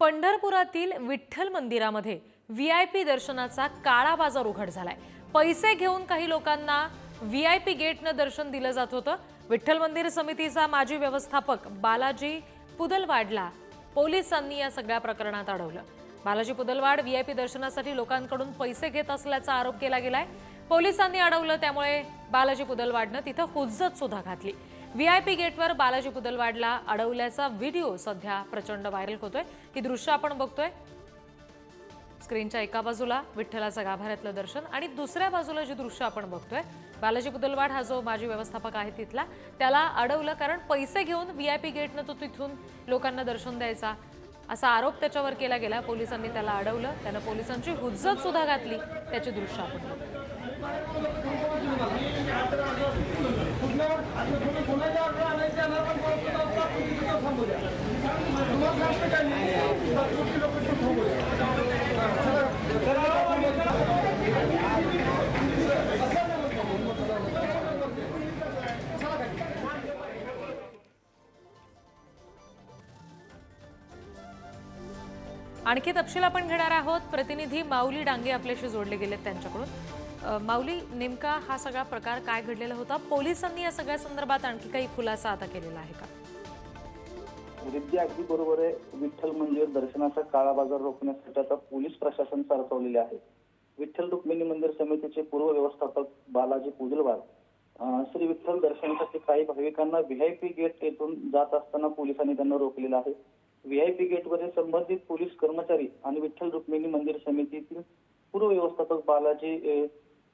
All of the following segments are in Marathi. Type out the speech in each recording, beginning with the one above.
पंढरपुरातील विठ्ठल मंदिरामध्ये व्ही आय पी दर्शनाचा काळा बाजार उघड झालाय. पैसे घेऊन काही लोकांना व्ही आय पी गेटनं दर्शन दिलं जात होतं. विठ्ठल मंदिर समितीचा माजी व्यवस्थापक बालाजी पुदलवाडला पोलिसांनी या सगळ्या प्रकरणात अडवलं. Balaji Pudalwad V I P दर्शनासाठी लोकांकडून पैसे घेत असल्याचा आरोप केला गेलाय. पोलिसांनी अडवलं त्यामुळे बालाजी पुदलवाडनं तिथं हुज्जत सुद्धा घातली. व्ही आय पी गेटवर बालाजी पुदलवाडला अडवल्याचा व्हिडिओ सध्या प्रचंड व्हायरल होतोय. ही दृश्य आपण बघतोय. स्क्रीनच्या एका बाजूला विठ्ठलाचं गाभाऱ्यातलं दर्शन आणि दुसऱ्या बाजूला जे दृश्य आपण बघतोय बालाजी पुदलवाड हा जो माजी व्यवस्थापक आहे तिथला त्याला अडवलं कारण पैसे घेऊन व्ही आय पी गेटनं तो तिथून लोकांना दर्शन द्यायचा असा आरोप त्याच्यावर केला गेला. पोलिसांनी त्याला अडवलं त्यानं पोलिसांची हुज्जत सुद्धा घातली त्याची दृश्य आपण आणखी तपशील आपण घेणार आहोत. प्रतिनिधी माऊली डांगे आपल्याशी जोडले गेलेत त्यांच्याकडून. माऊली नेमका हा सगळा प्रकार काय घडलेला होता? पोलिसांनी या सगळ्या संदर्भात आणखी काही खुलासा आता केलेला आहे का? म्हणजे विद्या अगदी बरोबर आहे. विठ्ठल मंदिर दर्शनाचा काळा बाजार रोखण्यासाठी आता पोलीस प्रशासन सरकवलेले आहे. विठ्ठल रुक्मिणी मंदिर समितीचे पूर्व व्यवस्थापक बालाजी पुजलवार श्री विठ्ठल दर्शनासाठी काही भाविकांना व्हीआयपी गेट येथून जात असताना पोलिसांनी त्यांना रोखलेलं आहे. व्हीआयपी गेटवरील संबंधित पोलीस कर्मचारी आणि विठ्ठल रुक्मिणी मंदिर समितीतील पूर्व व्यवस्थापक बालाजी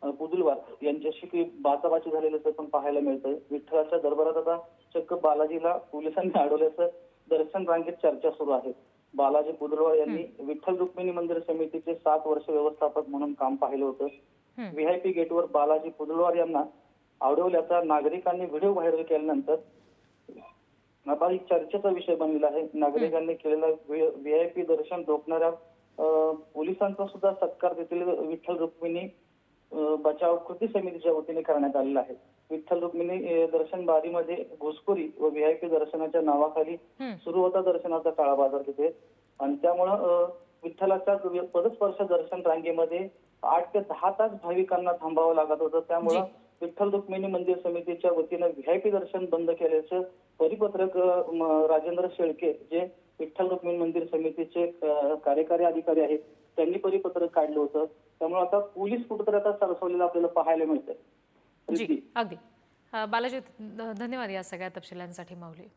अं, पुदुलवार यांच्याशी काही बाचाबाची झालेलं पण पाहायला मिळतंय. विठ्ठलाच्या दरबारात आता चक्क बालाजीला पोलिसांनी अडवल्याचं दर्शन रांगेत चर्चा सुरू आहे. बालाजी पुदुलवार यांनी विठ्ठल रुक्मिणी मंदिर समितीचे सात वर्ष व्यवस्थापक म्हणून काम पाहिलं होतं. हं. व्हीआयपी गेटवर बालाजी पुदुलवार यांना अडवल्याचा नागरिकांनी व्हिडिओ व्हायरल केल्यानंतर आता एक चर्चेचा विषय बनलेला आहे. नागरिकांनी केलेला व्हीआयपी दर्शन रोखणाऱ्या पोलिसांचा सुद्धा सत्कार देखील विठ्ठल रुक्मिणी बचाव कृती समितीच्या वतीने करण्यात आलेला आहे विठ्ठल रुक्मिणी दर्शन बारीमध्ये घुसखोरी व व्हीआयपी दर्शनाच्या नावाखाली. सुरू होता दर्शनाचा काळा बाजार तिथे आणि त्यामुळं अं, विठ्ठलाच्या पदस्पर्श दर्शन रांगेमध्ये आठ ते दहा तास भाविकांना थांबावं लागत होतं त्यामुळं. विठ्ठल रुक्मिणी मंदिर समितीच्या वतीनं व्हीआयपी दर्शन बंद केल्याचं परिपत्रक राजेंद्र शेळके जे विठ्ठल रुक्मिणी मंदिर समितीचे कार्यकारी अधिकारी आहेत त्यांनी परिपत्रक काढलं होतं. त्यामुळे आता पोलीस कुठेतरी आता सरसवलेलं आपल्याला पाहायला मिळतंय. जी अगदी. बालाजी धन्यवाद या सगळ्या तपशिलांसाठी माऊली.